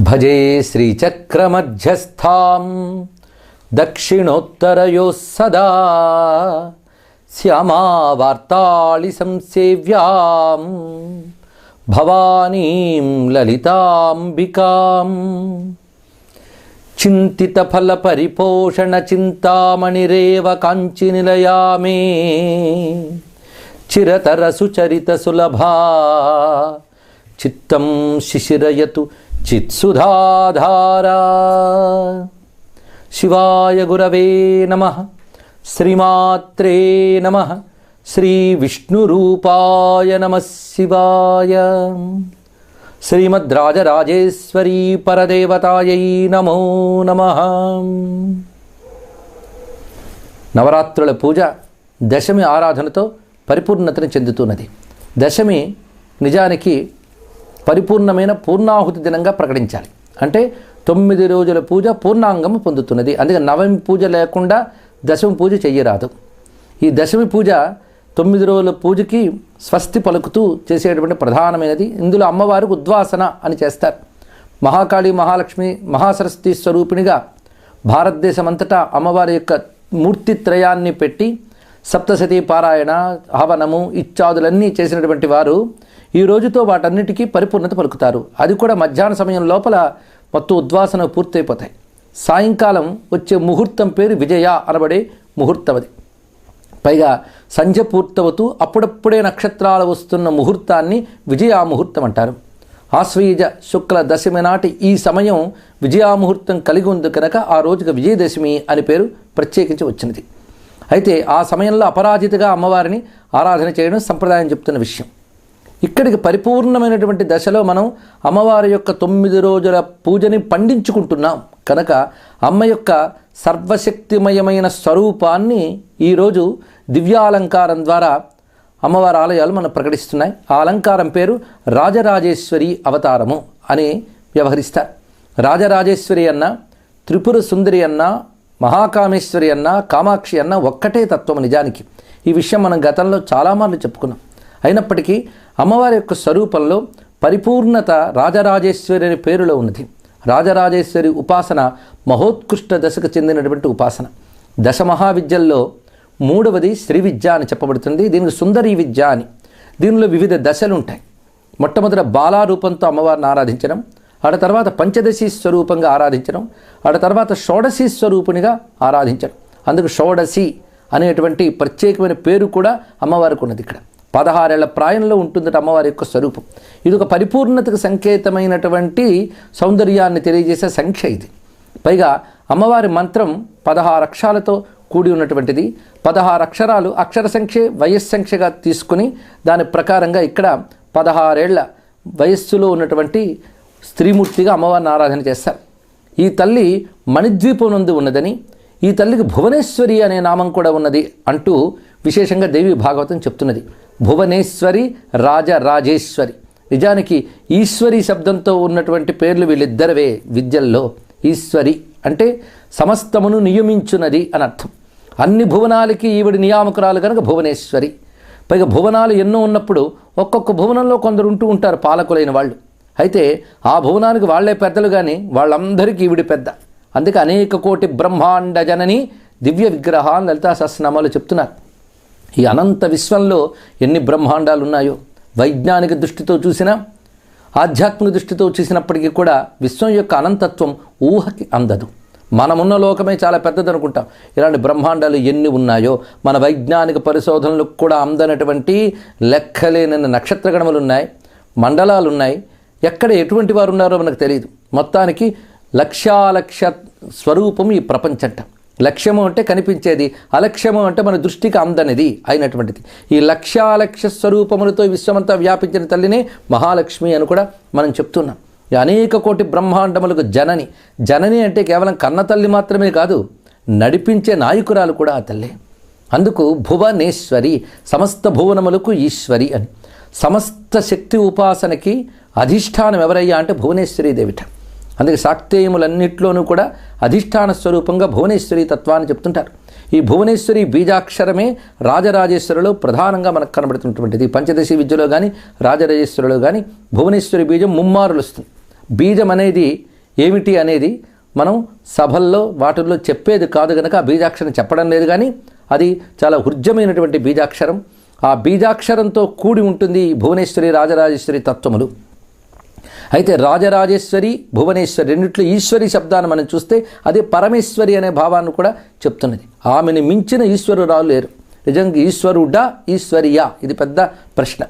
భజే శ్రీచక్రమధ్యస్థాం. దక్షిణోత్తరయోः సదా. శ్యామావార్తాళి సంసేవ్యాం. భవానీం లలితాంబికాం. చింతితఫలపరిపోషణ చింతామణిరేవ కాంచినిలయా మే చిరతరసుచరిత సులభా. చిత్తం శిశిరయతు చిత్సుధాధారా. శివాయ గురవే నమ. శ్రీమాత్రే నమ. శ్రీ విష్ణురూపాయ నమ శివాయ. శ్రీమద్రాజరాజేశ్వరీ పరదేవతాయై నమో నమ. నవరాత్రుల పూజ దశమి ఆరాధనతో పరిపూర్ణతను చెందుతున్నది. దశమి నిజానికి పరిపూర్ణమైన పూర్ణాహుతి దినంగా ప్రకటించాలి. అంటే తొమ్మిది రోజుల పూజ పూర్ణాంగం పొందుతున్నది. అందుకే నవమి పూజ లేకుండా దశమి పూజ చెయ్యరాదు. ఈ దశమి పూజ తొమ్మిది రోజుల పూజకి స్వస్తి పలుకుతూ చేసేటువంటి ప్రధానమైనది. ఇందులో అమ్మవారికి ఉద్వాసన అని చేస్తారు. మహాకాళి మహాలక్ష్మి మహాసరస్వతి స్వరూపిణిగా భారతదేశమంతటా అమ్మవారి యొక్క మూర్తిత్రయాన్ని పెట్టి సప్తసతి పారాయణ హవనము ఇత్యాదులన్నీ చేసినటువంటి వారు ఈ రోజుతో వాటన్నిటికీ పరిపూర్ణత పలుకుతారు. అది కూడా మధ్యాహ్న సమయం లోపల మొత్తం ఉద్వాసన పూర్తయిపోతాయి. సాయంకాలం వచ్చే ముహూర్తం పేరు విజయ అనబడే ముహూర్తం అది పైగా సంధ్య పూర్తవుతూ అప్పుడప్పుడే నక్షత్రాలు వస్తున్న ముహూర్తాన్ని విజయాముహూర్తం అంటారు. ఆశ్వయుజ శుక్ల దశమి నాటి ఈ సమయం విజయాముహూర్తం కలిగి ఉంది కనుక ఆ రోజుకు విజయదశమి అని పేరు ప్రత్యేకించి వచ్చినది. అయితే ఆ సమయంలో అపరాజితగా అమ్మవారిని ఆరాధన చేయడం సంప్రదాయం చెప్తున్న విషయం. ఇక్కడికి పరిపూర్ణమైనటువంటి దశలో మనం అమ్మవారి యొక్క తొమ్మిది రోజుల పూజని పండించుకుంటున్నాం. కనుక అమ్మ యొక్క సర్వశక్తిమయమైన స్వరూపాన్ని ఈరోజు దివ్యాలంకారం ద్వారా అమ్మవారి ఆలయాలు మనం ప్రకటిస్తున్నాయి. ఆ అలంకారం పేరు రాజరాజేశ్వరి అవతారము అని వ్యవహరిస్తారు. రాజరాజేశ్వరి అన్న త్రిపుర సుందరి అన్న మహాకామేశ్వరి అన్న కామాక్షి అన్న ఒక్కటే తత్వం నిజానికి. ఈ విషయం మనం గతంలో చాలామార్లు చెప్పుకున్నాం. అయినప్పటికీ అమ్మవారి యొక్క స్వరూపంలో పరిపూర్ణత రాజరాజేశ్వరి అనే పేరులో ఉన్నది. రాజరాజేశ్వరి ఉపాసన మహోత్కృష్ట దశకు చెందినటువంటి ఉపాసన. దశ మహావిద్యల్లో మూడవది శ్రీ విద్య అని చెప్పబడుతుంది. దీనికి సుందరీ విద్య అని. దీనిలో వివిధ దశలు ఉంటాయి మొట్టమొదట బాలారూపంతో అమ్మవారిని ఆరాధించడం ఆడ తర్వాత పంచదశి స్వరూపంగా ఆరాధించడం ఆడ తర్వాత షోడశి స్వరూపునిగా ఆరాధించడం. అందుకు షోడశి అనేటువంటి ప్రత్యేకమైన పేరు కూడా అమ్మవారికి ఉన్నది ఇక్కడ. పదహారేళ్ళ ప్రాయంలో ఉంటుందట అమ్మవారి యొక్క స్వరూపం. ఇది ఒక పరిపూర్ణతకు సంకేతమైనటువంటి సౌందర్యాన్ని తెలియజేసే సంఖ్య ఇది. పైగా అమ్మవారి మంత్రం పదహారు అక్షరాలతో కూడి ఉన్నటువంటిది. పదహారు అక్షరాలు అక్షర సంఖ్య వయస్సు సంఖ్యగా తీసుకుని దాని ప్రకారంగా ఇక్కడ పదహారేళ్ళ వయస్సులో ఉన్నటువంటి స్త్రీమూర్తిగా అమ్మవారిని ఆరాధన చేస్తారు. ఈ తల్లి మణిద్వీపం నందు ఉన్నదని ఈ తల్లికి భువనేశ్వరి అనే నామం కూడా ఉన్నది అంటూ విశేషంగా దేవి భాగవతం చెప్తున్నది. భువనేశ్వరి రాజరాజేశ్వరి నిజానికి ఈశ్వరి శబ్దంతో ఉన్నటువంటి పేర్లు వీళ్ళిద్దరవే విద్యల్లో. ఈశ్వరి అంటే సమస్తమును నియమించున్నది అని అర్థం. అన్ని భువనాలకి ఈవిడి నియామకురాలు కనుక భువనేశ్వరి. పైగా భువనాలు ఎన్నో ఉన్నప్పుడు ఒక్కొక్క భువనంలో కొందరు ఉంటూ ఉంటారు పాలకులైన వాళ్ళు. అయితే ఆ భువనానికి వాళ్ళే పెద్దలు కానీ వాళ్ళందరికీ ఈవిడి పెద్ద. అందుకే అనేక కోటి బ్రహ్మాండ జనని దివ్య విగ్రహాలు లలితా సహస్రనామాలు చెప్తున్నారు. ఈ అనంత విశ్వంలో ఎన్ని బ్రహ్మాండాలు ఉన్నాయో వైజ్ఞానిక దృష్టితో చూసినా ఆధ్యాత్మిక దృష్టితో చూసినప్పటికీ కూడా విశ్వం యొక్క అనంతత్వం ఊహకి అందదు. మనమున్న లోకమే చాలా పెద్దదనుకుంటాం. ఇలాంటి బ్రహ్మాండాలు ఎన్ని ఉన్నాయో మన వైజ్ఞానిక పరిశోధనలకు కూడా అందనటువంటి లెక్కలేని నక్షత్రగణములు ఉన్నాయి మండలాలు ఉన్నాయి ఎక్కడ ఎటువంటి వారు ఉన్నారో మనకు తెలియదు. మొత్తానికి లక్ష్యాలక్ష్య స్వరూపం ఈ ప్రపంచంట. లక్ష్యము అంటే కనిపించేది అలక్ష్యము అంటే మన దృష్టికి అందనిది అయినటువంటిది. ఈ లక్ష్యాలక్ష్య స్వరూపములతో విశ్వమంతా వ్యాపించిన తల్లినే మహాలక్ష్మి అని కూడా మనం చెప్తున్నాం. ఈ అనేక కోటి బ్రహ్మాండములకు జనని. జనని అంటే కేవలం కన్న తల్లి మాత్రమే కాదు నడిపించే నాయకురాలు కూడా ఆ తల్లి. అందుకు భువనేశ్వరి సమస్త భువనములకు ఈశ్వరి అని. సమస్త శక్తి ఉపాసనకి అధిష్టానం ఎవరయ్యా అంటే భువనేశ్వరి దేవిట. అందుకే శాక్తేయములన్నింటిలోనూ కూడా అధిష్టాన స్వరూపంగా భువనేశ్వరి తత్వాన్ని చెప్తుంటారు. ఈ భువనేశ్వరి బీజాక్షరమే రాజరాజేశ్వరిలో ప్రధానంగా మనకు కనబడుతున్నటువంటిది. పంచదశి విద్యలో కానీ రాజరాజేశ్వరిలో కానీ భువనేశ్వరి బీజం ముమ్మారులు వస్తుంది. బీజం అనేది ఏమిటి అనేది మనం సభల్లో వాటిల్లో చెప్పేది కాదు కనుక ఆ బీజాక్షరం చెప్పడం లేదు కానీ అది చాలా హృద్యమైనటువంటి బీజాక్షరం. ఆ బీజాక్షరంతో కూడి ఉంటుంది భువనేశ్వరి రాజరాజేశ్వరి తత్వములు. అయితే రాజరాజేశ్వరి భువనేశ్వరి రెండిట్లో ఈశ్వరి శబ్దాన్ని మనం చూస్తే అది పరమేశ్వరి అనే భావాన్ని కూడా చెప్తున్నది. ఆమెను మించిన ఈశ్వరురాలు లేరు. నిజంగా ఈశ్వరుడా ఈశ్వరియా? ఇది పెద్ద ప్రశ్న.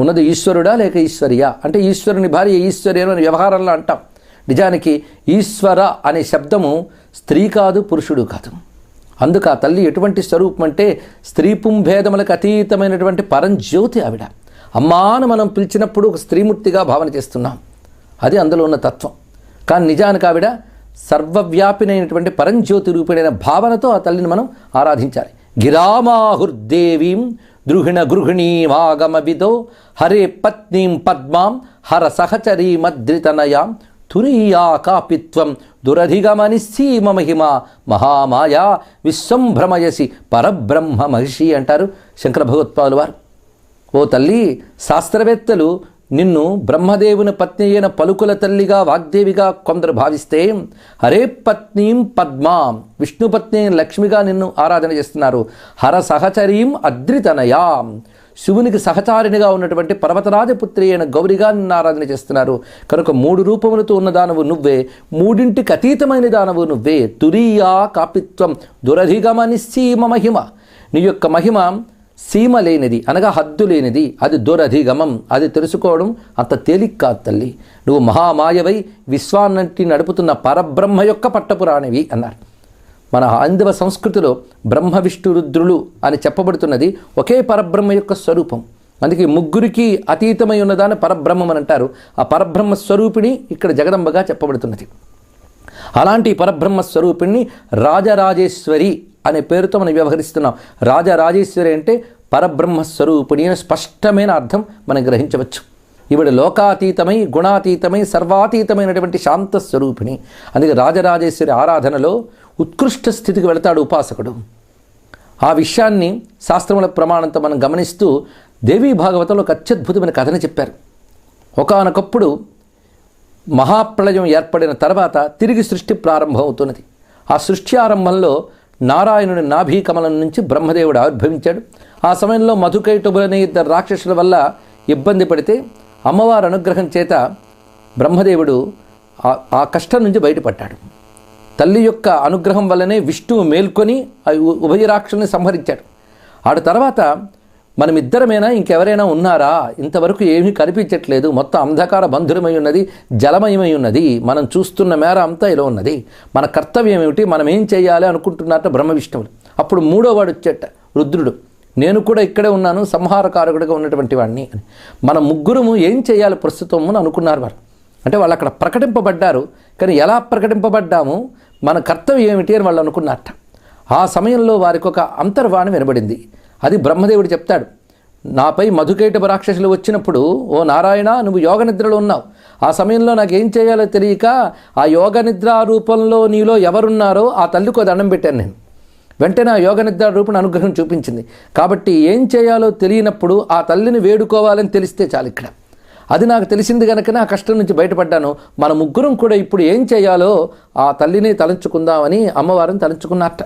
ఉన్నది ఈశ్వరుడా లేక ఈశ్వరియా? అంటే ఈశ్వరుని భార్య ఈశ్వరి అని వ్యవహారంలో అంటాం. నిజానికి ఈశ్వర అనే శబ్దము స్త్రీ కాదు పురుషుడు కాదు. అందుకు ఆ తల్లి ఎటువంటి స్వరూపం అంటే స్త్రీ పుంభేదములకు అతీతమైనటువంటి పరంజ్యోతి ఆవిడ. అమ్మాను మనం పిలిచినప్పుడు ఒక స్త్రీమూర్తిగా భావన చేస్తున్నాం. అది అందులో ఉన్న తత్వం. కానీ నిజానికి ఆవిడ సర్వవ్యాపినైనటువంటి పరంజ్యోతి రూపిణైన భావనతో ఆ తల్లిని మనం ఆరాధించాలి. గిరామాహుర్దేవీం ద్రుహిణ గృహిణీమాగమవిదో హరే పత్నీం పద్మాం హర సహచరీమద్రితనయాం తురీయా కాపిత్వం దురధిగమని సీమ మహిమ మహామాయా విశ్వంభ్రమయసి పరబ్రహ్మ మహిషి అంటారు శంకర భగవత్పాదులు వారు. ఓ తల్లి శాస్త్రవేత్తలు నిన్ను బ్రహ్మదేవుని పత్ని అయిన పలుకుల తల్లిగా వాగ్దేవిగా కొందరు భావిస్తే హరే పత్నీం పద్మాం విష్ణుపత్ని అయిన లక్ష్మిగా నిన్ను ఆరాధన చేస్తున్నారు. హర సహచరీం అద్రితనయాం. శివునికి సహచారినిగా ఉన్నటువంటి పర్వతరాజపుత్రి అయిన గౌరిగా నిన్ను ఆరాధన చేస్తున్నారు. కనుక మూడు రూపములతో ఉన్న దానవు నువ్వే మూడింటికి అతీతమైన దానవు నువ్వే. తురీయా కాపిత్వం దురధిగమని సీమ మహిమ. నీ యొక్క మహిమ సీమ లేనిది అనగా హద్దు లేనిది అది దురధిగమం అది తెలుసుకోవడం అంత తేలిక కాదు తల్లి. నువ్వు మహామాయవై విశ్వాన్నంటి నడుపుతున్న పరబ్రహ్మ యొక్క పట్టపురాణివి అన్నారు. మన హైందవ సంస్కృతిలో బ్రహ్మ విష్ణు రుద్రులు అని చెప్పబడుతున్నది ఒకే పరబ్రహ్మ యొక్క స్వరూపం. అందుకే ముగ్గురికి అతీతమై ఉన్నదాన్ని పరబ్రహ్మం అని అంటారు. ఆ పరబ్రహ్మ స్వరూపిణి ఇక్కడ జగదంబగా చెప్పబడుతున్నది. అలాంటి పరబ్రహ్మ స్వరూపిణి రాజరాజేశ్వరి అనే పేరుతో మనం వ్యవహరిస్తున్నాం. రాజరాజేశ్వరి అంటే పరబ్రహ్మ స్వరూపిణి అనే స్పష్టమైన అర్థం మనం గ్రహించవచ్చు. ఈవిడ లోకాతీతమై గుణాతీతమై సర్వాతీతమైనటువంటి శాంత స్వరూపిణి. అందుకే రాజరాజేశ్వరి ఆరాధనలో ఉత్కృష్ట స్థితికి వెళతాడు ఉపాసకుడు. ఆ విషయాన్ని శాస్త్రముల ప్రమాణంతో మనం గమనిస్తూ దేవీ భాగవతంలో ఒక అత్యద్భుతమైన కథని చెప్పారు. ఒకానొకప్పుడు మహాప్రళయం ఏర్పడిన తర్వాత తిరిగి సృష్టి ప్రారంభం అవుతున్నది ఆ సృష్టి ఆరంభంలో నారాయణుడి నాభీకమలం నుంచి బ్రహ్మదేవుడు ఆవిర్భవించాడు. ఆ సమయంలో మధుకైటుబులనే ఇద్దరు రాక్షసుల వల్ల ఇబ్బంది పడితే అమ్మవారి అనుగ్రహం చేత బ్రహ్మదేవుడు ఆ- కష్టం నుంచి బయటపడ్డాడు. తల్లి యొక్క అనుగ్రహం వల్లనే విష్ణువు మేల్కొని ఆ ఉభయ రాక్షసుల్ని సంహరించాడు. ఆడ తర్వాత మనమిద్దరమేనా? ఇంకెవరైనా ఉన్నారా? ఇంతవరకు ఏమీ కనిపించట్లేదు. మొత్తం అంధకార బంధురమై ఉన్నది జలమయమై ఉన్నది. మనం చూస్తున్న మేర అంతా ఇలా ఉన్నది. మన కర్తవ్యం ఏమిటి మనం ఏం చేయాలి అనుకుంటున్నారట బ్రహ్మ విష్ణువులు అప్పుడు మూడో వాడు వచ్చేట రుద్రుడు నేను కూడా ఇక్కడే ఉన్నాను సంహారకారకుడిగా ఉన్నటువంటి వాడిని అని. మన ముగ్గురము ఏం చేయాలి ప్రస్తుతం అని అనుకున్నారు వారు. అంటే వాళ్ళు అక్కడ ప్రకటింపబడ్డారు. కానీ ఎలా ప్రకటింపబడ్డాము? మన కర్తవ్యం ఏమిటి అని వాళ్ళు అనుకున్నారట. ఆ సమయంలో వారికి ఒక అంతర్వాణి వినబడింది. అది బ్రహ్మదేవుడు చెప్తాడు. నాపై మధుకైటభ రాక్షసులు వచ్చినప్పుడు ఓ నారాయణ నువ్వు యోగ నిద్రలో ఉన్నావు. ఆ సమయంలో నాకు ఏం చేయాలో తెలియక ఆ యోగ నిద్ర రూపంలో నీలో ఎవరున్నారో ఆ తల్లికి దండం పెట్టాను నేను. వెంటనే ఆ యోగ నిద్ర రూపణ అనుగ్రహం చూపించింది. కాబట్టి ఏం చేయాలో తెలియనప్పుడు ఆ తల్లిని వేడుకోవాలని తెలిస్తే చాలు ఇక్కడ. అది నాకు తెలిసింది కనుక నా కష్టం నుంచి బయటపడ్డాను. మన ముగ్గురం కూడా ఇప్పుడు ఏం చేయాలో ఆ తల్లిని తలంచుకుందామని అమ్మవారిని తలంచుకున్నట్ట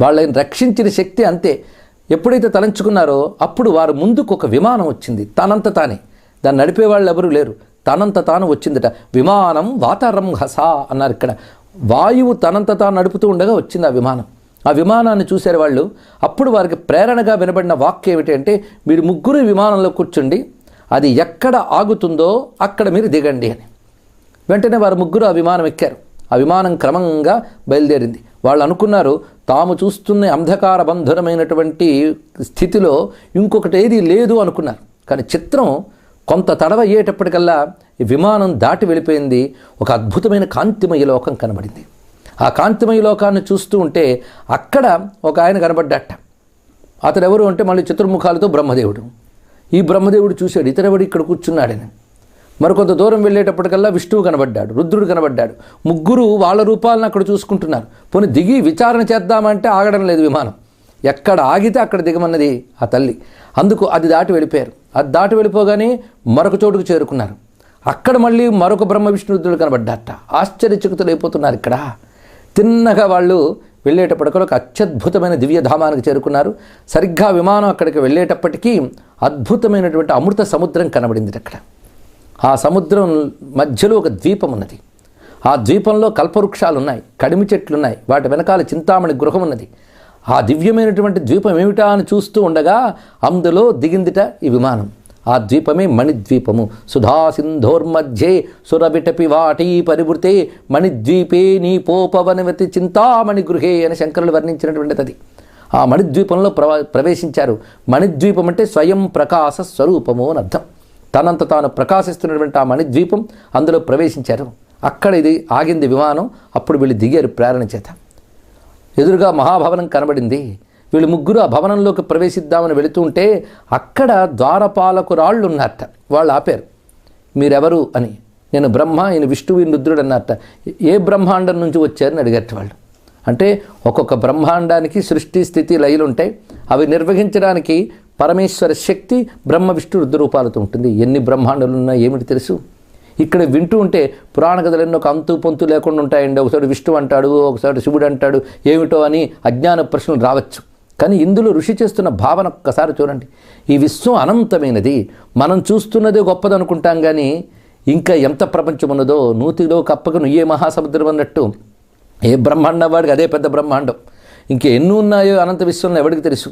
వాళ్ళని రక్షించిన శక్తి అంతే. ఎప్పుడైతే తలంచుకున్నారో అప్పుడు వారు ముందుకు ఒక విమానం వచ్చింది. తనంత తానే. దాన్ని నడిపే వాళ్ళు ఎవరూ లేరు. తనంత తాను వచ్చిందట. విమానం వాతారం హసా అన్నారు ఇక్కడ. వాయువు తనంత తాను నడుపుతూ ఉండగా వచ్చింది ఆ విమానం. ఆ విమానాన్ని చూశారు వాళ్ళు. అప్పుడు వారికి ప్రేరణగా వినబడిన వాక్ ఏమిటంటే మీరు ముగ్గురు విమానంలో కూర్చుండి అది ఎక్కడ ఆగుతుందో అక్కడ మీరు దిగండి అని. వెంటనే వారు ముగ్గురు ఆ విమానం ఎక్కారు. ఆ విమానం క్రమంగా బయలుదేరింది. వాళ్ళు అనుకున్నారు తాము చూస్తున్న అంధకార బంధనమైనటువంటి స్థితిలో ఇంకొకటి ఏది లేదు అనుకున్నారు. కానీ చిత్రం కొంత తడవ అయ్యేటప్పటికల్లా విమానం దాటి వెళ్ళిపోయింది. ఒక అద్భుతమైన కాంతిమయ లోకం కనబడింది. ఆ కాంతిమయ లోకాన్ని చూస్తూ ఉంటే అక్కడ ఒక ఆయన కనబడ్డట. అతడెవరు ఎవరు అంటే మళ్ళీ చతుర్ముఖాలతో బ్రహ్మదేవుడు. ఈ బ్రహ్మదేవుడు చూశాడు. ఇతరెవడు ఇక్కడ కూర్చున్నాడని? మరికొంత దూరం వెళ్ళేటప్పటికల్లా విష్ణువు కనబడ్డాడు రుద్రుడు కనబడ్డాడు. ముగ్గురు వాళ్ళ రూపాలను అక్కడ చూసుకుంటున్నారు. పోనీ దిగి విచారణ చేద్దామంటే ఆగడం లేదు విమానం. ఎక్కడ ఆగితే అక్కడ దిగమన్నది ఆ తల్లి. అందుకు అది దాటి వెళ్ళిపోయారు. అది దాటి వెళ్ళిపోగానే మరొక చోటుకు చేరుకున్నారు. అక్కడ మళ్ళీ మరొక బ్రహ్మ విష్ణురుద్రుడు కనబడ్డాట ఆశ్చర్యచకుతులు అయిపోతున్నారు ఇక్కడ. తిన్నగా వాళ్ళు వెళ్ళేటప్పటికీ ఒక అత్యద్భుతమైన దివ్యధామానికి చేరుకున్నారు. సరిగ్గా విమానం అక్కడికి వెళ్ళేటప్పటికీ అద్భుతమైనటువంటి అమృత సముద్రం కనబడింది అక్కడ. ఆ సముద్రం మధ్యలో ఒక ద్వీపం ఉన్నది. ఆ ద్వీపంలో కల్పవృక్షాలు ఉన్నాయి కడిమి చెట్లున్నాయి వాటి వెనకాల చింతామణి గృహం ఉన్నది. ఆ దివ్యమైనటువంటి ద్వీపం ఏమిటా అని చూస్తూ ఉండగా అందులో దిగిందిట ఈ విమానం. ఆ ద్వీపమే మణిద్వీపము. సుధా సురబిటపి వాటీ పరివృతే మణిద్వీపే నీ పోపవనవతి చింతామణి గృహే అని శంకరులు వర్ణించినటువంటిది అది. ఆ మణిద్వీపంలో ప్రవ ప్రవేశించారు. మణిద్వీపం అంటే స్వయం ప్రకాశ స్వరూపము అని అర్థం. తనంత తాను ప్రకాశిస్తున్నటువంటి ఆ మణిద్వీపం అందులో ప్రవేశించారు. అక్కడ ఇది ఆగింది విమానం అప్పుడు వీళ్ళు దిగారు ప్రేరణ చేత. ఎదురుగా మహాభవనం కనబడింది. వీళ్ళు ముగ్గురు ఆ భవనంలోకి ప్రవేశిద్దామని వెళుతూ ఉంటే అక్కడ ద్వారపాలకు రాళ్ళు ఉన్నారట. వాళ్ళు ఆపారు. మీరెవరు? అని. నేను బ్రహ్మ ఈయన విష్ణువు ఈయన రుద్రుడు అన్నట్ట ఏ బ్రహ్మాండం నుంచి వచ్చారని అడిగారట వాళ్ళు. అంటే ఒక్కొక్క బ్రహ్మాండానికి సృష్టి స్థితి లయలు ఉంటాయి. అవి నిర్వహించడానికి పరమేశ్వర శక్తి బ్రహ్మ విష్ణు రుద్రరూపాలతో ఉంటుంది. ఎన్ని బ్రహ్మాండాలు ఉన్నా ఏమిటి తెలుసు? ఇక్కడ వింటూ ఉంటే పురాణ కథలు ఎన్నో ఒక అంతు పొంతు లేకుండా ఉంటాయండి. ఒకసారి విష్ణు అంటాడు ఒకసారి శివుడు అంటాడు ఏమిటో అని అజ్ఞాన ప్రశ్నలు రావచ్చు. కానీ ఇందులో ఋషి చేస్తున్న భావన ఒక్కసారి చూడండి. ఈ విశ్వం అనంతమైనది. మనం చూస్తున్నదే గొప్పదనుకుంటాం కానీ ఇంకా ఎంత ప్రపంచం ఉన్నదో నూతిలో కప్పకు నుయ్యే మహాసముద్రం అన్నట్టు. ఏ బ్రహ్మాండం వాడికి అదే పెద్ద బ్రహ్మాండం. ఇంకా ఎన్ని ఉన్నాయో అనంత విశ్వంలో ఎవరికి తెలుసు?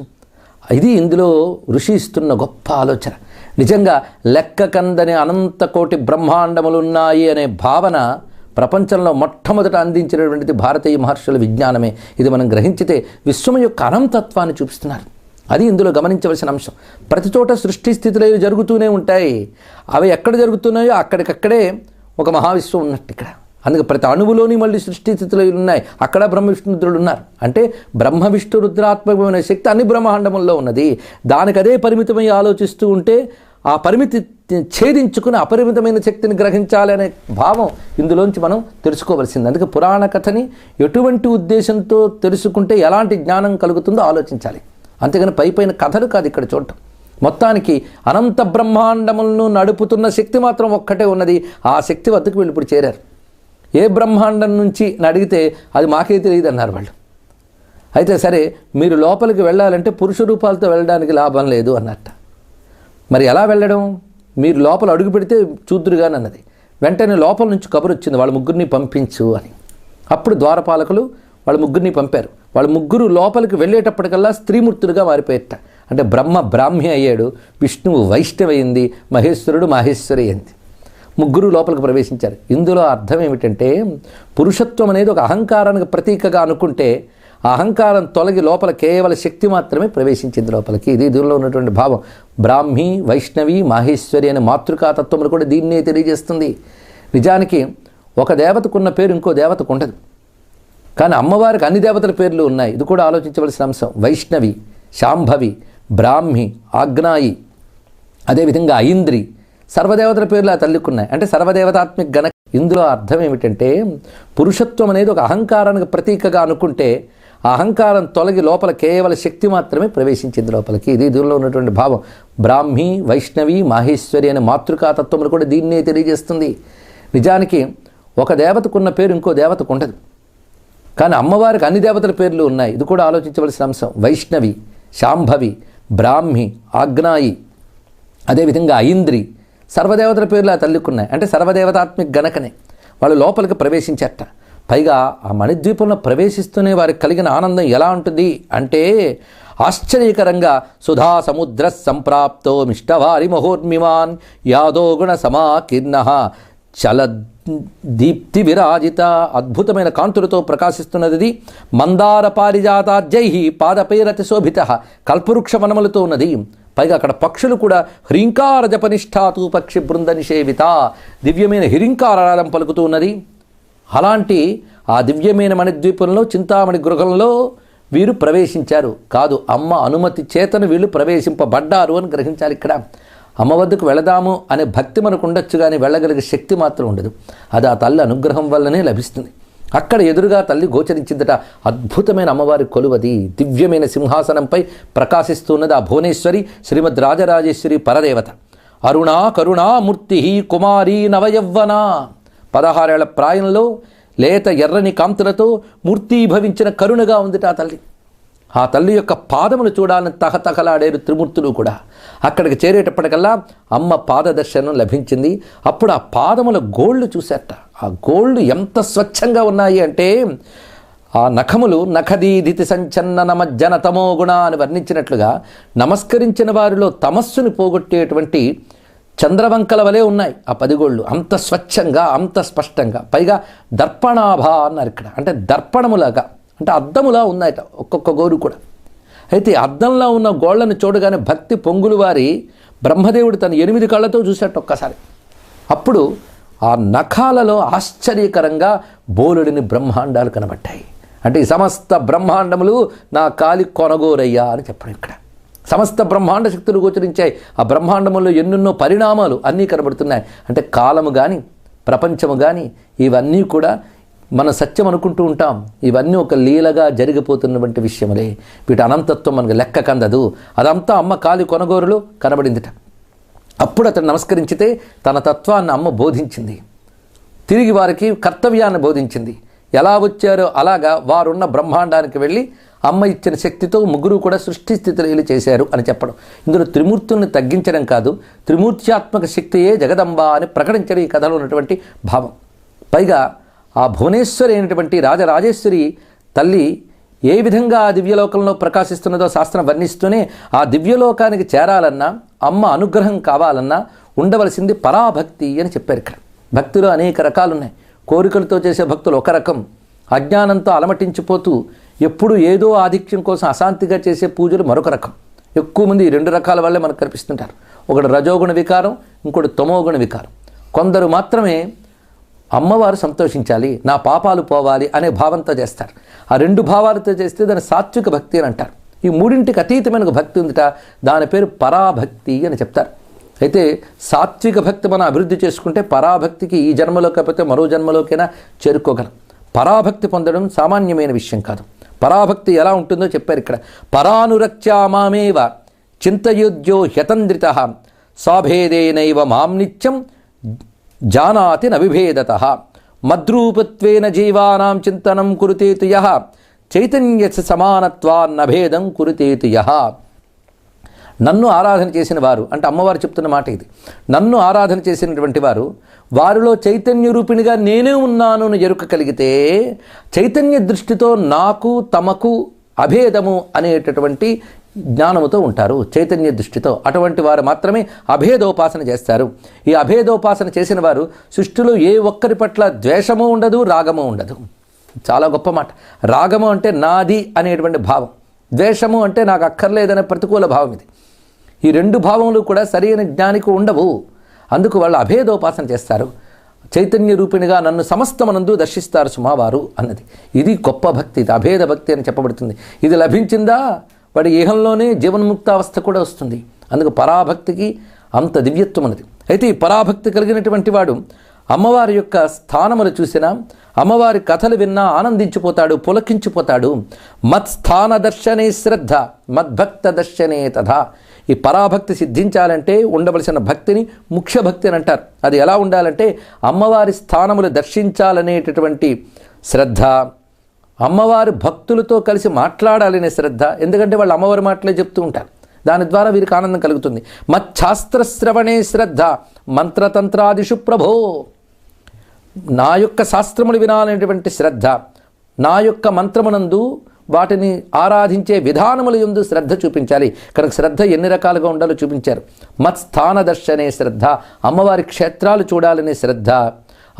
ఇది ఇందులో ఋషి ఇస్తున్న గొప్ప ఆలోచన. నిజంగా లెక్క కందని అనంత కోటి బ్రహ్మాండములు ఉన్నాయి అనే భావన ప్రపంచంలో మొట్టమొదట అందించినటువంటిది భారతీయ మహర్షుల విజ్ఞానమే. ఇది మనం గ్రహించితే విశ్వం యొక్క అనంతత్వాన్ని చూపిస్తున్నారు. అది ఇందులో గమనించవలసిన అంశం. ప్రతి చోట సృష్టి స్థితిలో జరుగుతూనే ఉంటాయి. అవి ఎక్కడ జరుగుతున్నాయో అక్కడికక్కడే ఒక మహావిశ్వం ఉన్నట్టు ఇక్కడ. అందుకే ప్రతి అణువులోని మళ్ళీ సృష్టి స్థితిలో ఉన్నాయి. అక్కడ బ్రహ్మ విష్ణు ఉన్నారు. అంటే బ్రహ్మ విష్ణు రుద్రాత్మకమైన శక్తి అన్ని బ్రహ్మాండంలో ఉన్నది. దానికి అదే పరిమితమై ఆలోచిస్తూ ఉంటే ఆ పరిమితి ఛేదించుకుని అపరిమితమైన శక్తిని గ్రహించాలి అనే భావం ఇందులోంచి మనం తెలుసుకోవలసింది. అందుకే పురాణ కథని ఎటువంటి ఉద్దేశంతో తెలుసుకుంటే ఎలాంటి జ్ఞానం కలుగుతుందో ఆలోచించాలి. అంతేగాని పై పైన కథలు కాదు ఇక్కడ చూడటం. మొత్తానికి అనంత బ్రహ్మాండములను నడుపుతున్న శక్తి మాత్రం ఒక్కటే ఉన్నది. ఆ శక్తి వద్దకు వీళ్ళు ఇప్పుడు చేరారు. ఏ బ్రహ్మాండం నుంచి అని అడిగితే అది మాకే తెలియదు అన్నారు వాళ్ళు. అయితే సరే మీరు లోపలికి వెళ్ళాలంటే పురుష రూపాలతో వెళ్ళడానికి లాభం లేదు అన్నట్ట. మరి ఎలా వెళ్ళడం? మీరు లోపల అడుగు పెడితే చూద్దురుగాని అన్నది. వెంటనే లోపల నుంచి కబురు వచ్చింది వాళ్ళ ముగ్గురిని పంపించు అని. అప్పుడు ద్వారపాలకులు వాళ్ళ ముగ్గురిని పంపారు. వాళ్ళ ముగ్గురు లోపలికి వెళ్ళేటప్పటికల్లా స్త్రీమూర్తులుగా మారిపోయేట. అంటే బ్రహ్మ బ్రాహ్మి అయ్యాడు విష్ణువు వైష్ణవయింది మహేశ్వరుడు మహేశ్వరి అయింది ముగ్గురు లోపలికి ప్రవేశించారు. ఇందులో అర్థం ఏమిటంటే పురుషత్వం అనేది ఒక అహంకారానికి ప్రతీకగా అనుకుంటే అహంకారం తొలగి లోపల కేవల శక్తి మాత్రమే ప్రవేశించింది లోపలికి. ఇది దీనిలో ఉన్నటువంటి భావం. బ్రాహ్మి వైష్ణవి మాహేశ్వరి అనే మాతృకాతత్వములు కూడా దీన్నే తెలియజేస్తుంది. నిజానికి ఒక దేవతకున్న పేరు ఇంకో దేవతకు ఉండదు. కానీ అమ్మవారికి అన్ని దేవతల పేర్లు ఉన్నాయి. ఇది కూడా ఆలోచించవలసిన అంశం. వైష్ణవి శాంభవి బ్రాహ్మి ఆగ్నాయి అదేవిధంగా ఐంద్రి సర్వదేవతల పేర్లు ఆ తల్లికి ఉన్నాయి. అంటే సర్వదేవతాత్మిక గణ ఇందులో అర్థం ఏమిటంటే పురుషత్వం అనేది ఒక అహంకారానికి ప్రతీకగా అనుకుంటే ఆ అహంకారం తొలగి లోపల కేవల శక్తి మాత్రమే ప్రవేశించింది లోపలికి. ఇది దీనిలో ఉన్నటువంటి భావం. బ్రాహ్మి వైష్ణవి మాహేశ్వరి అనే మాతృకాతత్వములు కూడా దీన్నే తెలియజేస్తుంది. నిజానికి ఒక దేవతకున్న పేరు ఇంకో దేవతకు ఉండదు. కానీ అమ్మవారికి అన్ని దేవతల పేర్లు ఉన్నాయి. ఇది కూడా ఆలోచించవలసిన అంశం. వైష్ణవి శాంభవి బ్రాహ్మి ఆగ్నాయి అదేవిధంగా ఐంద్రి సర్వదేవతల పేర్లు ఆ తల్లికి ఉన్నాయి. అంటే సర్వదేవతాత్మిక గణకనే. వాళ్ళు లోపలికి ప్రవేశించట. పైగా ఆ మణిద్వీపంలో ప్రవేశిస్తూనే వారికి కలిగిన ఆనందం ఎలా ఉంటుంది అంటే ఆశ్చర్యకరంగా సుధా సముద్ర సంప్రాప్తో మిష్టవారి మహోర్మిమాన్ యాదో గుణ సమాకీర్ణ చల దీప్తి విరాజిత అద్భుతమైన కాంతులతో ప్రకాశిస్తున్నది మందార పారిజాతాజై పాదపైరతి శోభిత కల్పవృక్ష వనములతో ఉన్నది. పైగా అక్కడ పక్షులు కూడా హ్రీంకార జపనిష్ఠాతు పక్షి బృంద నిషేవిత. దివ్యమైన హిరింకారాలం పలుకుతూ ఉన్నది. అలాంటి ఆ దివ్యమైన మణిద్వీపంలో చింతామణి గృహంలో వీరు ప్రవేశించారు. కాదు అమ్మ అనుమతి చేతను వీళ్ళు ప్రవేశింపబడ్డారు అని గ్రహించాలి ఇక్కడ. అమ్మ వద్దకు వెళదాము అనే భక్తి మనకు ఉండొచ్చు కానీ వెళ్ళగలిగే శక్తి మాత్రం ఉండదు. అది ఆ తల్లి అనుగ్రహం వల్లనే లభిస్తుంది. అక్కడ ఎదురుగా తల్లి గోచరించిందట. అద్భుతమైన అమ్మవారి కొలువది. దివ్యమైన సింహాసనంపై ప్రకాశిస్తున్నది ఆ భువనేశ్వరి శ్రీమద్ రాజరాజేశ్వరి పరదేవత. అరుణా కరుణామూర్తి కుమారి నవయవ్వన. పదహారేళ్ళ ప్రాయంలో లేత ఎర్రని కాంతులతో మూర్తీభవించిన కరుణగా ఉందిట ఆ తల్లి. ఆ తల్లి యొక్క పాదములు చూడాలని తహతహలాడేరు త్రిమూర్తులు కూడా. అక్కడికి చేరేటప్పటికల్లా అమ్మ పాద దర్శనం లభించింది. అప్పుడు ఆ పాదముల గోళ్ళు చూశారట ఆ గోళ్ళు ఎంత స్వచ్ఛంగా ఉన్నాయి అంటే ఆ నఖములు నఖదీధితి సంచన్న నమజ్జన తమో గుణ అని వర్ణించినట్లుగా నమస్కరించిన వారిలో తమస్సుని పోగొట్టేటువంటి చంద్రవంకల వలె ఉన్నాయి ఆ పదిగోళ్ళు అంత స్వచ్ఛంగా అంత స్పష్టంగా. పైగా దర్పణాభ అన్నారు ఇక్కడ. అంటే దర్పణములాగా. అంటే అద్దములా ఉన్నాయట ఒక్కొక్క గోరు కూడా. అయితే అద్దంలో ఉన్న గోళ్ళను చూడగానే భక్తి పొంగులు వారి బ్రహ్మదేవుడు తన ఎనిమిది కళ్ళతో చూశాట ఒక్కసారి. అప్పుడు ఆ నఖాలలో ఆశ్చర్యకరంగా బోలుడిని బ్రహ్మాండాలు కనబడ్డాయి. అంటే ఈ సమస్త బ్రహ్మాండములు నా కాలి కొనగోరయ్యా అని చెప్పడం ఇక్కడ. సమస్త బ్రహ్మాండ శక్తులు గోచరించాయి. ఆ బ్రహ్మాండములో ఎన్నెన్నో పరిణామాలు అన్నీ కనబడుతున్నాయి. అంటే కాలము కానీ ప్రపంచము కానీ ఇవన్నీ కూడా మన సత్యం అనుకుంటూ ఉంటాం. ఇవన్నీ ఒక లీలగా జరిగిపోతున్నటువంటి విషయములే. వీటి అనంతత్వం మనకు లెక్క కందదు. అదంతా అమ్మ కాలి కొనగోరులు కనబడిందిట. అప్పుడు అతను నమస్కరించితే తన తత్వాన్ని అమ్మ బోధించింది. తిరిగి వారికి కర్తవ్యాన్ని బోధించింది. ఎలా వచ్చారో అలాగా వారున్న బ్రహ్మాండానికి వెళ్ళి అమ్మ ఇచ్చిన శక్తితో ముగ్గురు కూడా సృష్టి స్థితిలో చేశారు అని చెప్పడం. ఇందులో త్రిమూర్తుల్ని తగ్గించడం కాదు త్రిమూర్త్యాత్మక శక్తియే జగదంబ అని ప్రకటించడం ఈ కథలో ఉన్నటువంటి భావం. పైగా ఆ భువనేశ్వరి అయినటువంటి రాజరాజేశ్వరి తల్లి ఏ విధంగా ఆ దివ్యలోకంలో ప్రకాశిస్తున్నదో శాస్త్రం వర్ణిస్తూనే ఆ దివ్యలోకానికి చేరాలన్నా అమ్మ అనుగ్రహం కావాలన్నా ఉండవలసింది పరాభక్తి అని చెప్పారు ఇక్కడ. భక్తిలో అనేక రకాలున్నాయి. కోరికలతో చేసే భక్తులు ఒక రకం. అజ్ఞానంతో అలమటించిపోతూ ఎప్పుడు ఏదో ఆధిక్యం కోసం అశాంతిగా చేసే పూజలు మరొక రకం. ఎక్కువ మంది ఈ రెండు రకాల వల్లే మనకు కనిపిస్తుంటారు. ఒకటి రజోగుణ వికారం ఇంకోటి తమోగుణ వికారం. కొందరు మాత్రమే అమ్మవారు సంతోషించాలి నా పాపాలు పోవాలి అనే భావంతో చేస్తారు. ఆ రెండు భావాలతో చేస్తే దాని సాత్విక భక్తి అని అంటారు. ఈ మూడింటికి అతీతమైన ఒక భక్తి ఉందిట దాని పేరు పరాభక్తి అని చెప్తారు. అయితే సాత్విక భక్తి మనం అభివృద్ధి చేసుకుంటే పరాభక్తికి ఈ జన్మలో కాకపోతే మరో జన్మలోకైనా చేరుకోగలం. పరాభక్తి పొందడం సామాన్యమైన విషయం కాదు. పరాభక్తి ఎలా ఉంటుందో చెప్పారు ఇక్కడ. పరానురక్త్యామామేవ చింతయుద్యో హ్యతంద్రిత స్వాభేదేనైవ మాం నిత్యం జానాతి నవిభేదత మద్రూపత్వేన జీవానాం చింతనం కురుతేతు యహ చైతన్య సమానత్వాన్నభేదం కురుతేతు యహ నన్ను ఆరాధన చేసిన వారు అంటే అమ్మవారు చెప్తున్న మాట ఇది. నన్ను ఆరాధన చేసినటువంటి వారు వారిలో చైతన్య రూపిణిగా నేనే ఉన్నాను ఎరుక కలిగితే చైతన్య దృష్టితో నాకు తమకు అభేదము అనేటటువంటి జ్ఞానముతో ఉంటారు చైతన్య దృష్టితో. అటువంటి వారు మాత్రమే అభేదోపాసన చేస్తారు. ఈ అభేదోపాసన చేసిన వారు సృష్టిలో ఏ ఒక్కరి పట్ల ద్వేషము ఉండదు రాగము ఉండదు. చాలా గొప్ప మాట. రాగము అంటే నాది అనేటువంటి భావం. ద్వేషము అంటే నాకు అక్కర్లేదనే ప్రతికూల భావం ఇది. ఈ రెండు భావములు కూడా సరైన జ్ఞానికి ఉండవు. అందుకు వాళ్ళు అభేదోపాసన చేస్తారు. చైతన్య రూపిణిగా నన్ను సమస్తమనందు దర్శిస్తారు సుమావారు అన్నది. ఇది గొప్ప భక్తి ఇది అభేద భక్తి అని చెప్పబడుతుంది. ఇది లభించిందా? వాడి ఇహంలోనే జీవన్ముక్తావస్థ కూడా వస్తుంది. అందుకు పరాభక్తికి అంత దివ్యత్వం అన్నది అయితే ఈ పరాభక్తి కలిగినటువంటి వాడు అమ్మవారి యొక్క స్థానములు చూసినా అమ్మవారి కథలు విన్నా ఆనందించిపోతాడు పులకించిపోతాడు. మత్స్థాన దర్శనే శ్రద్ధ మద్భక్త దర్శనే తథా. ఈ పరాభక్తి సిద్ధించాలంటే ఉండవలసిన భక్తిని ముఖ్య భక్తి అని అంటారు. అది ఎలా ఉండాలంటే అమ్మవారి స్థానములు దర్శించాలనేటటువంటి శ్రద్ధ అమ్మవారి భక్తులతో కలిసి మాట్లాడాలనే శ్రద్ధ ఎందుకంటే వాళ్ళు అమ్మవారి మాటలే చెప్తూ ఉంటారు. దాని ద్వారా వీరికి ఆనందం కలుగుతుంది. మచ్చాస్త్రశ్రవణే శ్రద్ధ మంత్రతంత్రాదిషు ప్రభో. నా యొక్క శాస్త్రములు వినాలనేటువంటి శ్రద్ధ నా యొక్క మంత్రమునందు వాటిని ఆరాధించే విధానముల యందు శ్రద్ధ చూపించాలి. కనుక శ్రద్ధ ఎన్ని రకాలుగా ఉండాలో చూపించారు. మత్స్థాన దర్శనే శ్రద్ధ అమ్మవారి క్షేత్రాలు చూడాలనే శ్రద్ధ.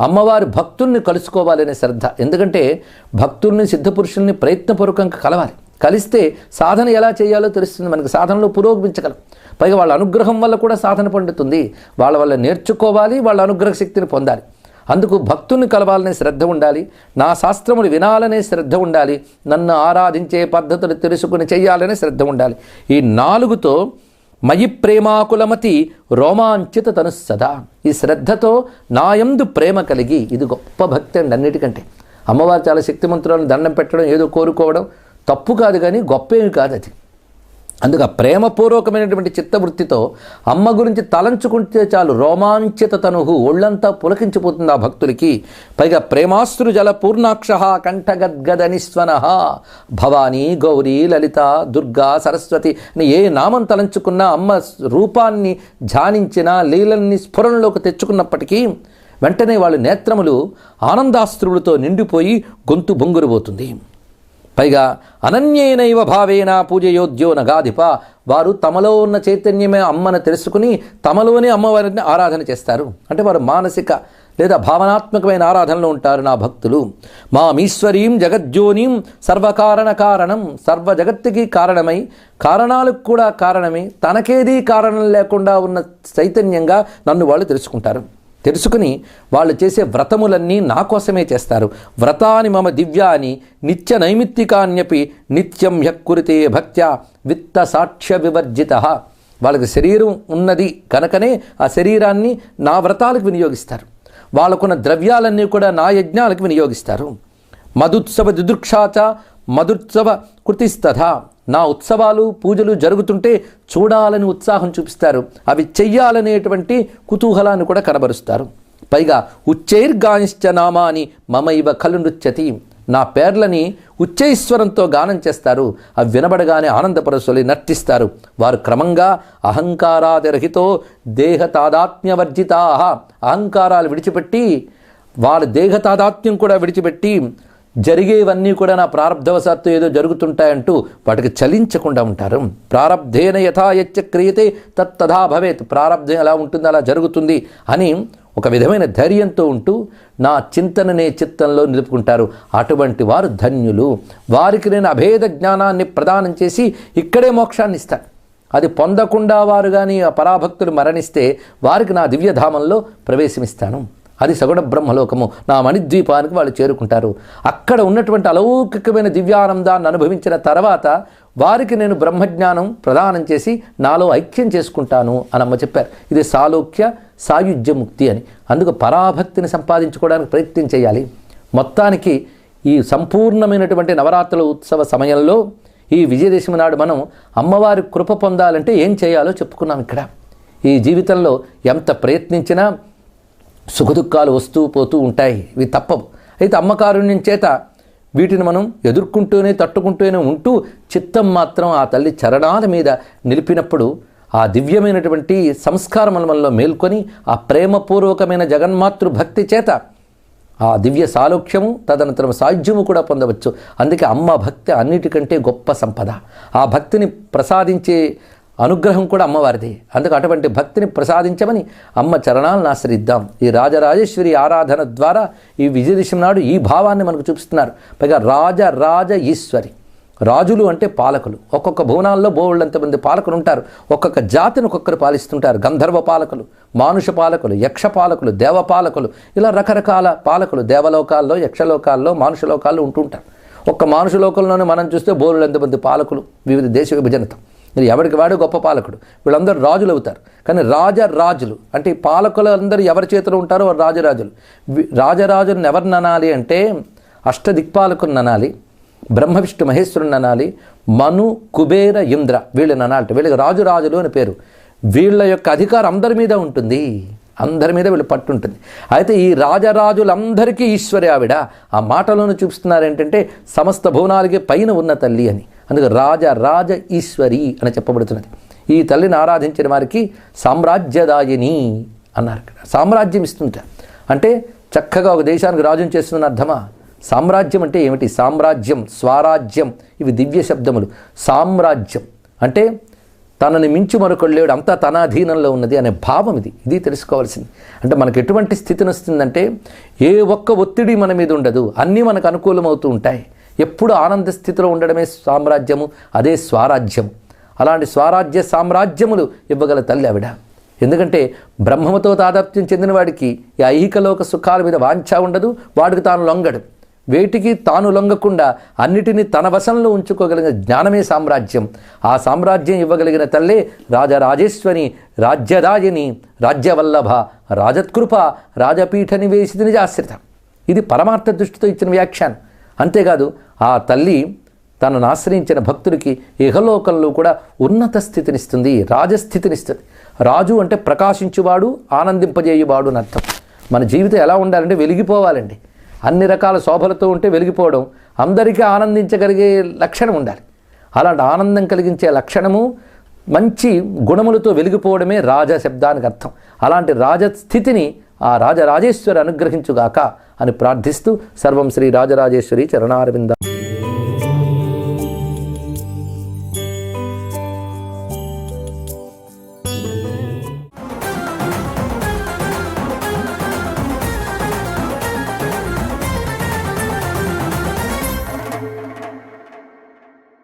అమ్మవారి భక్తుల్ని కలుసుకోవాలనే శ్రద్ధ. ఎందుకంటే భక్తుల్ని సిద్ధపురుషుల్ని ప్రయత్నపూర్వకంగా కలవాలి. కలిస్తే సాధన ఎలా చేయాలో తెలుస్తుంది మనకి. సాధనలో పురోగమించగలం. పైగా వాళ్ళ అనుగ్రహం వల్ల కూడా సాధన పండుతుంది వాళ్ళ వల్ల నేర్చుకోవాలి వాళ్ళ అనుగ్రహ శక్తిని పొందాలి. అందుకు భక్తుల్ని కలవాలనే శ్రద్ధ ఉండాలి. నా శాస్త్రములు వినాలనే శ్రద్ధ ఉండాలి. నన్ను ఆరాధించే పద్ధతులు తెలుసుకుని చేయాలనే శ్రద్ధ ఉండాలి. ఈ నాలుగుతో మయి ప్రేమాకులమతి రోమాంచిత తను సదా. ఈ శ్రద్ధతో నాయందు ప్రేమ కలిగి ఇది గొప్ప భక్తి అండి అన్నిటికంటే. అమ్మవారు చాలా శక్తిమంతురాలను దండం పెట్టడం ఏదో కోరుకోవడం తప్పు కాదు కానీ గొప్ప ఏమి కాదు అది. అందుకు ఆ ప్రేమపూర్వకమైనటువంటి చిత్తవృత్తితో అమ్మ గురించి తలంచుకుంటే చాలు రోమాంచిత తనుహు ఒళ్ళంతా పులకించిపోతుంది ఆ భక్తులకి. పైగా ప్రేమాశ్రు జల పూర్ణాక్ష కంఠగద్గదనిస్వన. భవానీ గౌరీ లలిత దుర్గా సరస్వతి అని ఏ నామం తలంచుకున్నా అమ్మ రూపాన్ని ధ్యానించిన లీలల్ని స్ఫురణలోకి తెచ్చుకున్నప్పటికీ వెంటనే వాళ్ళ నేత్రములు ఆనందాస్త్రులతో నిండిపోయి గొంతు బొంగురుపోతుంది పైగా అనన్యేనైవ భావేన పూజయోద్యోనగాధిప వారు తమలో ఉన్న చైతన్యమే అమ్మను తెలుసుకుని తమలోనే అమ్మవారిని ఆరాధన చేస్తారు. అంటే వారు మానసిక లేదా భావనాత్మకమైన ఆరాధనలో ఉంటారు నా భక్తులు. మామీశ్వరీం జగజ్జోనిం సర్వకారణ కారణం. సర్వ జగత్తుకి కారణమై కారణాలకు కూడా కారణమై. తనకేదీ కారణం లేకుండా ఉన్న చైతన్యంగా నన్ను వాళ్ళు తెలుసుకుంటారు. తెలుసుకుని వాళ్ళు చేసే వ్రతములన్నీ నా కోసమే చేస్తారు. వ్రతాని మమ దివ్యాని నిత్య నైమిత్తికాన్యపి నిత్యం హ్యక్కురితే భక్త్యా విత్త సాక్ష్య వివర్జిత. వాళ్ళకి శరీరం ఉన్నది కనుకనే ఆ శరీరాన్ని నా వ్రతాలకు వినియోగిస్తారు. వాళ్ళకున్న ద్రవ్యాలన్నీ కూడా నా యజ్ఞాలకు వినియోగిస్తారు. మదుత్సవ దిదృక్షాచ మధుత్సవ కృతిస్తథ. నా ఉత్సవాలు పూజలు జరుగుతుంటే చూడాలని ఉత్సాహం చూపిస్తారు. అవి చెయ్యాలనేటువంటి కుతూహలాన్ని కూడా కనబరుస్తారు. పైగా ఉచ్చైర్గానిశ్చ నామాని మమైవ ఖలు నృత్యతి. నా పేర్లని ఉచ్చైశ్వరంతో గానం చేస్తారు. అవి వినబడగానే ఆనందపరచులి నర్తిస్తారు. వారు క్రమంగా అహంకారాదిరహితో దేహ తాదాత్మ్యవర్జితా అహంకారాలు విడిచిపెట్టి వారి దేహ తాదాత్మ్యం కూడా విడిచిపెట్టి జరిగేవన్నీ కూడా నా ప్రారంధవశాత్తు ఏదో జరుగుతుంటాయంటూ వాటికి చలించకుండా ఉంటారు. ప్రారంధేన యథా క్రియతే తత్తథా భవేత్. ప్రారంధం ఎలా ఉంటుంది అలా జరుగుతుంది అని ఒక విధమైన ధైర్యంతో ఉంటూ నా చింతననే చిత్తంలో నిలుపుకుంటారు. అటువంటి వారు ధన్యులు. వారికి నేను అభేద జ్ఞానాన్ని ప్రదానం చేసి ఇక్కడే మోక్షాన్ని ఇస్తాను అది పొందకుండా వారు కానీ ఆ పరాభక్తులు మరణిస్తే వారికి నా దివ్యధామంలో ప్రవేశమిస్తాను. అది సగుణ బ్రహ్మలోకము. నా మణిద్వీపానికి వాళ్ళు చేరుకుంటారు. అక్కడ ఉన్నటువంటి అలౌకికమైన దివ్యానందాన్ని అనుభవించిన తర్వాత వారికి నేను బ్రహ్మజ్ఞానం ప్రదానం చేసి నాలో ఐక్యం చేసుకుంటాను అని అమ్మ చెప్పారు. ఇది సాలోక్య సాయుధ్య ముక్తి అని. అందుకు పరాభక్తిని సంపాదించుకోవడానికి ప్రయత్నం చేయాలి. మొత్తానికి ఈ సంపూర్ణమైనటువంటి నవరాత్రుల ఉత్సవ సమయంలో ఈ విజయదశమి నాడు మనం అమ్మవారి కృప పొందాలంటే ఏం చేయాలో చెప్పుకున్నాం ఇక్కడ. ఈ జీవితంలో ఎంత ప్రయత్నించినా సుఖదుఖాలు వస్తూ పోతూ ఉంటాయి. ఇవి తప్పవు. అయితే అమ్మకారుణ్యం చేత వీటిని మనం ఎదుర్కొంటూనే తట్టుకుంటూనే ఉంటూ చిత్తం మాత్రం ఆ తల్లి చరణాల మీద నిలిపినప్పుడు ఆ దివ్యమైనటువంటి సంస్కారం మనలో మేల్కొని ఆ ప్రేమపూర్వకమైన జగన్మాతృ భక్తి చేత ఆ దివ్య సాలోక్యము తదనంతరం సాధ్యము కూడా పొందవచ్చు. అందుకే అమ్మ భక్తి అన్నిటికంటే గొప్ప సంపద. ఆ భక్తిని ప్రసాదించే అనుగ్రహం కూడా అమ్మవారిది. అందుకు అటువంటి భక్తిని ప్రసాదించమని అమ్మ చరణాలను ఆశ్రయిద్దాం. ఈ రాజరాజేశ్వరి ఆరాధన ద్వారా ఈ విజయదశమి నాడు ఈ భావాన్ని మనకు చూపిస్తున్నారు. పైగా రాజ రాజ ఈశ్వరి రాజులు అంటే పాలకులు. ఒక్కొక్క భువనాల్లో బోళ్ళంతమంది పాలకులు ఉంటారు. ఒక్కొక్క జాతిని ఒక్కొక్కరు పాలిస్తుంటారు. గంధర్వ పాలకులు మానుష పాలకులు యక్ష పాలకులు దేవ పాలకులు ఇలా రకరకాల పాలకులు దేవలోకాల్లో యక్షలోకాల్లో మానుష లోకాల్లో ఉంటుంటారు ఒక్క మానుష లోకంలోనే మనం చూస్తే బోరులంతమంది పాలకులు వివిధ దేశ విభజనతో. ఎవరికి వాడు గొప్ప పాలకుడు. వీళ్ళందరూ రాజులు అవుతారు. కానీ రాజరాజులు అంటే పాలకులందరూ ఎవరి చేతిలో ఉంటారో వారు రాజరాజులు. వి- రాజరాజులను ఎవరిని అనాలి అంటే అష్టదిక్పాలకుని అనాలి బ్రహ్మ విష్ణు మహేశ్వరుని అనాలి మను కుబేర ఇంద్ర వీళ్ళని అనాలి. వీళ్ళకి రాజు రాజులు అని పేరు. వీళ్ళ యొక్క అధికారం అందరి మీద ఉంటుంది. అందరి మీద వీళ్ళు పట్టుంటుంది. అయితే ఈ రాజరాజులందరికీ ఈశ్వరి ఆవిడ. ఆ మాటలోనూ చూపిస్తున్నారు ఏంటంటే సమస్త భువనాలకి పైన ఉన్న తల్లి అని. అందుకు రాజ రాజ ఈశ్వరి అని చెప్పబడుతున్నది. ఈ తల్లిని ఆరాధించిన వారికి సామ్రాజ్యదాయిని అన్నారు ఇక్కడ. సామ్రాజ్యం ఇస్తుంట. అంటే చక్కగా ఒక దేశానికి రాజుని చేస్తున్న అర్థమా? సామ్రాజ్యం అంటే ఏమిటి? సామ్రాజ్యం స్వరాజ్యం. ఇవి దివ్య శబ్దములు. సామ్రాజ్యం. అంటే తనని మించి మరొకళ్ళేడు అంతా తన అధీనంలో ఉన్నది అనే భావం ఇది. ఇది తెలుసుకోవాల్సింది. అంటే మనకు ఎటువంటి స్థితిని వస్తుందంటే ఏ ఒక్క ఒత్తిడి మన మీద ఉండదు. అన్నీ మనకు అనుకూలమవుతూ ఉంటాయి. ఎప్పుడు ఆనంద స్థితిలో ఉండడమే సామ్రాజ్యము అదే స్వారాజ్యం. అలాంటి స్వరాజ్య సామ్రాజ్యములు ఇవ్వగల తల్లి ఆవిడ. ఎందుకంటే బ్రహ్మముతో తాదాప్త్యం చెందిన వాడికి ఈ ఐహికలోక సుఖాల మీద వాంఛ ఉండదు వాడికి తాను లొంగడు. వేటికి తాను లొంగకుండా అన్నిటినీ తన వశంలో ఉంచుకోగలిగిన జ్ఞానమే సామ్రాజ్యం. ఆ సామ్రాజ్యం ఇవ్వగలిగిన తల్లే రాజరాజేశ్వరి రాజ్యరాజిని రాజ్యవల్లభ రాజత్కృప రాజపీఠ నివేశిత నిజాశ్రిత ఇది పరమార్థ దృష్టితో ఇచ్చిన వ్యాఖ్యానం. అంతేకాదు ఆ తల్లి తనను ఆశ్రయించిన భక్తుడికి ఇహలోకంలో కూడా ఉన్నత స్థితినిస్తుంది రాజస్థితినిస్తుంది. రాజు అంటే ప్రకాశించువాడు ఆనందింపజేయువాడు అని అర్థం. మన జీవితం ఎలా ఉండాలంటే వెలిగిపోవాలండి. అన్ని రకాల శోభలతో ఉంటే వెలిగిపోవడం అందరికీ ఆనందించగలిగే లక్షణం ఉండాలి. అలాంటి ఆనందం కలిగించే లక్షణము మంచి గుణములతో వెలిగిపోవడమే రాజ శబ్దానికి అర్థం. అలాంటి రాజస్థితిని ఆ రాజరాజేశ్వరి అనుగ్రహించుగాక అని ప్రార్థిస్తూ సర్వం శ్రీ రాజరాజేశ్వరి చరణారవింద